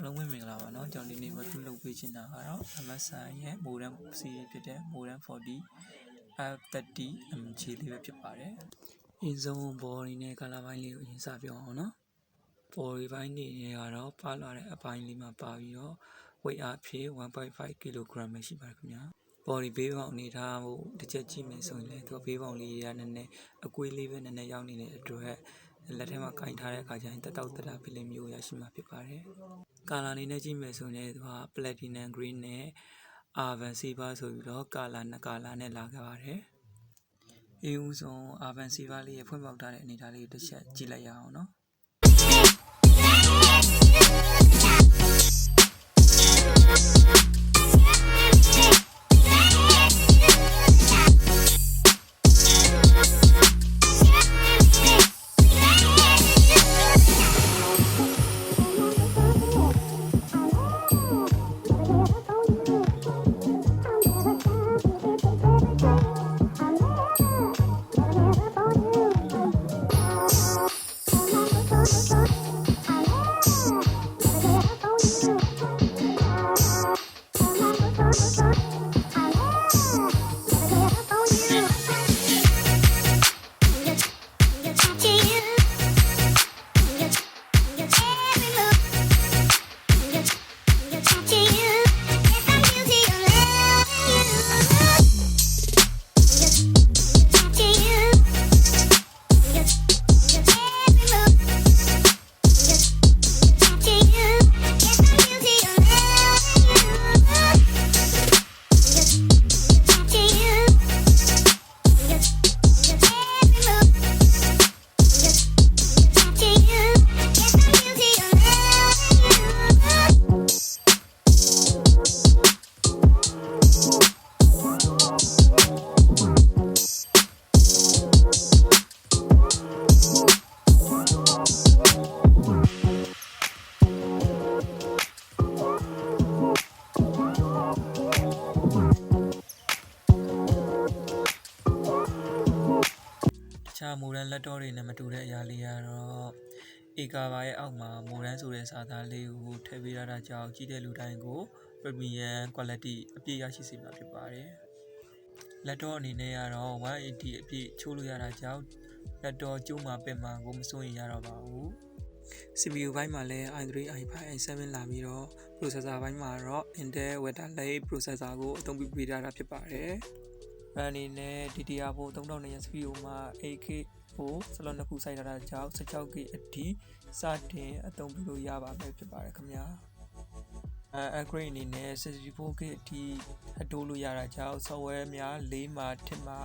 အားလုံးပဲမင်္ဂလာပါเนาะကျွန်တော်ဒီနေ့ဝက်ပြုလုပ်ပေးချင်တာကတော့ MSI ရဲ့ Modem series ဖြစ်တဲ့ Modem 40 F30 MG လေးပဲဖြစ်ပါတယ်။အင်းဆုံး body နဲ့ color ပိုင်းလေးကိုအရင်စပြောအောင်เนาะ body ပိုင်းနေနေကတော့ပါလာတဲ့အပိုင်းလေးမှာပါပြီးတော့ weight အဖြစ်1.5 kg ပဲရှိပါတယ်ခင်ဗျာ။ body ဘေးပေါင်အနေထားကိုတစ်ချက်ကြည့်မယ်ဆိုရင်လည်းသူကဘေးပေါင်လေးရနည်းနည်းအကွေးလေးပဲနည်းနည်းရောက်နေတဲ့အတွက် လက်ထဲမှာကင်ထားတဲ့အခါကျရင်တက်တောက်တက်တာဖြစ်လိမ့်မျိုးရရှိမှာဖြစ်ပါတယ်။ကာလာအနေနဲ့ကြည့်မယ်ဆိုရင်လည်းသူက platinum green နဲ့ urban silver ဆိုပြီးတော့ကာလာနှစ်ကာလာနဲ့လာခဲ့ပါတယ်။အေးဦးဆုံး urban silver လေးရဖွင့်ပေါက်ထားတဲ့အနေအထားလေးကိုတစ်ချက်ကြည့်လိုက်ရအောင်နော်။ ခြားမိုဒန်လက်တော့တွေနဲ့မတူတဲ့အရာလေးကတော့ဧကာဘာရဲ့အောက်မှာမိုဒန်ဆိုတဲ့စာသားလေးကိုထည့်ပေးရတာကြောင့်ကြီးတဲ့လူတိုင်းကို premium quality အပြည့်ရရှိစေမှာဖြစ်ပါတယ်။လက်တော့အနေနဲ့ကတော့180အပြည့်ချိုးလို့ရတာကြောင့်လက်တော့ကျိုးမှာပင်မှာကိုမစိုးရင်ရတော့ပါဘူး။ CPU ဘိုင်းမှာလည်း i3 i5 i7 လာပြီးတော့ processor ဘိုင်းမှာတော့ Intel Vector Lake processor ကိုအသုံးပြုပေးထားတာဖြစ်ပါတယ်။ RAM အနေနဲ့ DDR4 3200 CPU မှာ 8K ကိုစလော့နှစ်ခုစိုက်ထားတာကြောင့် 16GB အထိစတင်အသုံးပြုလို့ရပါမယ်ဖြစ်ပါတယ်ခင်ဗျာအဲ upgrade အနေနဲ့ 64GB အထိအတိုးလို့ရတာကြောင့် software များလေးမှာထစ်မှာ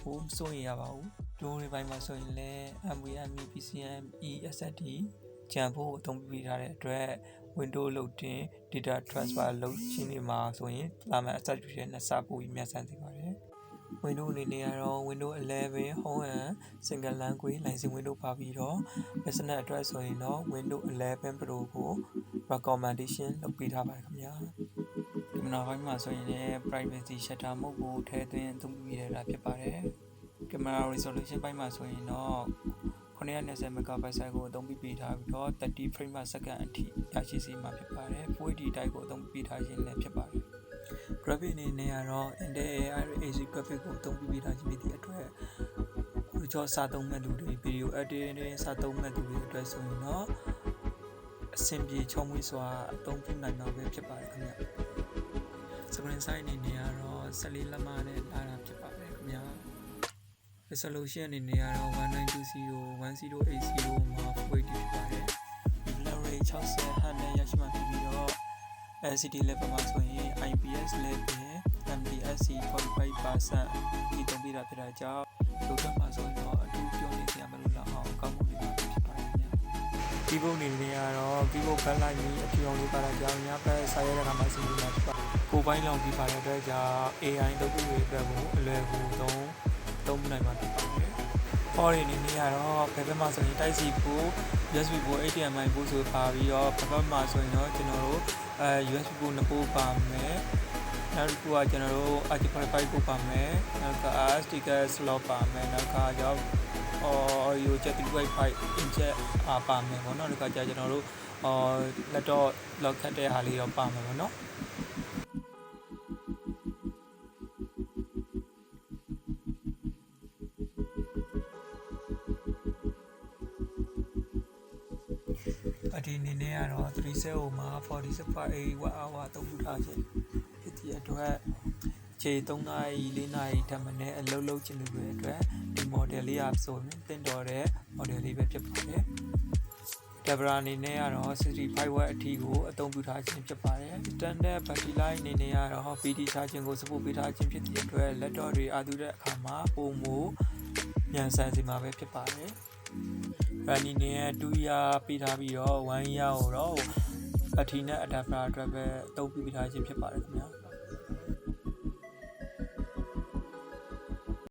ဟိုမစိုးရင်ရပါဘူးဒိုးတွေပိုင်းမှာဆိုရင်လည်း NVMe PCIe SSD ကြံဖို့အသုံးပြုပေးထားတဲ့အတွက် Windows လုတ်တင် data transfer လုပ်ခြင်းတွေမှာဆိုရင်လာမယ့် acceleration နဲ့စပို့ပြီးမြန်ဆန်စေပါတယ်။ Windows အနေနဲ့ကတော့ Windows 11 Home and Single Language လိုင်စင် Windows ပါပြီးတော့ Business အတွက်ဆိုရင်တော့ Windows 11 Pro ကို recommendation လုပ်ပေးထားပါတယ်ခင်ဗျာ။ဒီနောက်ပိုင်းမှာဆိုရင်လည်း privacy shutter mode ကိုထည့်သွင်းအသုံးပြုရတာဖြစ်ပါတယ်။ camera resolution ဘိုင်းမှာဆိုရင်တော့ 920 megapicsel ကိုအသုံးပြုပေးထားပြီးတော့30 frame per second အထိရရှိစေမှာဖြစ်ပါတယ်။ Full HD type ကိုအသုံးပြုပေးထားခြင်းလည်းဖြစ်ပါတယ်။ graphic အနေနဲ့ကတော့ Intel AC graphic ကိုအသုံးပြုပေးထားခြင်းဖြစ်သည့်အတွက်ဒီကြောစာသုံးမဲ့လူတွေ video editing တွေစာသုံးမဲ့လူတွေအတွက်ဆိုရင်တော့အဆင်ပြေချုံးမွေးစွာအသုံးပြုနိုင်မှာပဲဖြစ်ပါတယ်ခင်ဗျ။ screen size အနေနဲ့ကတော့14လက်မနဲ့လာတာဖြစ်ပါတယ်ခင်ဗျာ။ resolution အနေနဲ့ကတော့1920 1080မှာ Full HD ဖြစ်ပါတယ်။ blur rate 60 Hz နဲ့ရရှိမှာဖြစ်ပြီးတော့ LCD level မှာဆိုရင် IPS level MDSC 45%ဒီသုံးပြတာဖြစ်တာကြောင့်ဒုက္ခမှာဆိုရင်တော့အထူးပြောနေစရာမလိုတော့အောင်ကောင်းမှုတွေပါဖြစ်ပါတယ်ခင်ဗျာ။ keyboard အနေနဲ့ကတော့ keyboard backlight ကြီးအထူအောင်လေးပါတာကြောင့်ညဘက်စာရဲတဲ့အခါမှာစီးနေတာဖြစ်ပါကိုပိုင်းလောင်ပြီးပါတဲ့အတွက်ကြောင့် AI လုပ်ပြီးတွေအတွက်ကိုအလွယ်ကူသုံး သုံးနိုင်မှာဖြစ်ပါတယ်။ for အနေနဲ့ကတော့ဘယ်ဘက်မှာဆိုရင် type C ကို USB ကို HDMI ကိုဆိုပါပြီးတော့ဘက်ဘက်မှာဆိုရင်တော့ကျွန်တော်တို့အဲ USB ကိုနှစ်ပို့ပါမယ်နောက်တစ်ခုကကျွန်တော်တို့ RJ45 ပို့ပါမယ်နောက်က SD card slot ပါမယ်နောက်ကကြောင့် audio jack 3.5 inch အာပါမယ်ပေါ့နော်ဒီကကြာကျွန်တော်တို့အော်လက်တော့လောက်ခတ်တဲ့ဟာလေးတော့ပါမှာပေါ့နော် အဒီအနေနဲ့ကတော့37မှာ45 watt hour သုံးခုထားခြင်းဖြစ်တဲ့အတွက်ခြေ3နာရီ4နာရီဓာတ်မနဲ့အလုပ်လုပ်ခြင်းတွေအတွက်ဒီ model လေးအားဆိုရင်တင်တော်တဲ့ model လေးပဲဖြစ်ပါတယ်။ Debra အနေနဲ့ကတော့65 watt အထိကိုအသုံးပြုထားခြင်းဖြစ်ပါတယ်။ Standard battery life အနေနဲ့ကတော့ PD charging ကို support ပေးထားခြင်းဖြစ်တဲ့အတွက် laptop တွေအားသွတဲ့အခါမှာပုံမူမြန်ဆန်စေမှာပဲဖြစ်ပါတယ်။ running နဲ့2 year ပေးထားပြီးတော့1 year ကိုတော့ battery နဲ့ adapter အတွက်ပဲအသုံးပြုပေးထားခြင်းဖြစ်ပါတယ်ခင်ဗျာ။